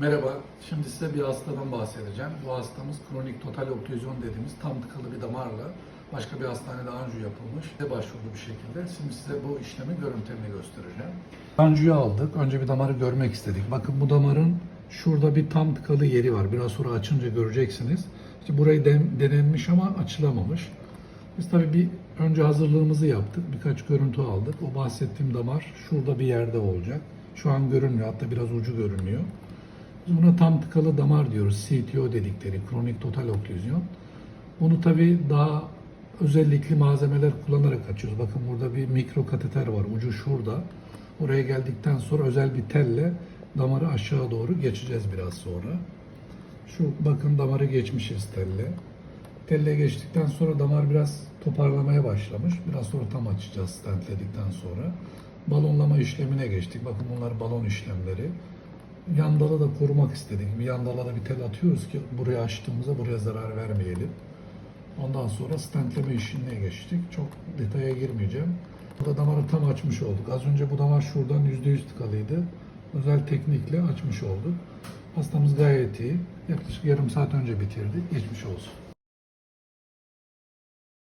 Merhaba, şimdi size bir hastadan bahsedeceğim. Bu hastamız kronik total oklüzyon dediğimiz tam tıkalı bir damarla başka bir hastanede anjiyo yapılmış. Size başvurdu bir şekilde. Şimdi size bu işlemi görüntülerini göstereceğim. Anjiyo aldık. Önce bir damarı görmek istedik. Bakın bu damarın şurada bir tam tıkalı yeri var. Biraz sonra açınca göreceksiniz. İşte burayı den- denenmiş ama açılamamış. Biz tabii bir önce hazırlığımızı yaptık. Birkaç görüntü aldık. O bahsettiğim damar şurada bir yerde olacak. Şu an görünmüyor. Hatta biraz ucu görünüyor. Biz buna tam tıkalı damar diyoruz. CTO dedikleri, kronik total oklüzyon. Bunu tabii daha özellikli malzemeler kullanarak açıyoruz. Bakın burada bir mikro kateter var. Ucu şurada. Oraya geldikten sonra özel bir telle damarı aşağı doğru geçeceğiz biraz sonra. Şu bakın damarı geçmişiz telle. Telle geçtikten sonra damar biraz toparlamaya başlamış. Biraz sonra tam açacağız stentledikten sonra. Balonlama işlemine geçtik. Bakın bunlar balon işlemleri. Yan dalı da korumak istedik. Bir yan dala da bir tel atıyoruz ki buraya açtığımızda buraya zarar vermeyelim. Ondan sonra stentleme işine geçtik. Çok detaya girmeyeceğim. Burada damarı tam açmış olduk. Az önce bu damar şuradan %100 tıkalıydı. Özel teknikle açmış olduk. Hastamız gayet iyi. Yaklaşık yarım saat önce bitirdik. Geçmiş olsun.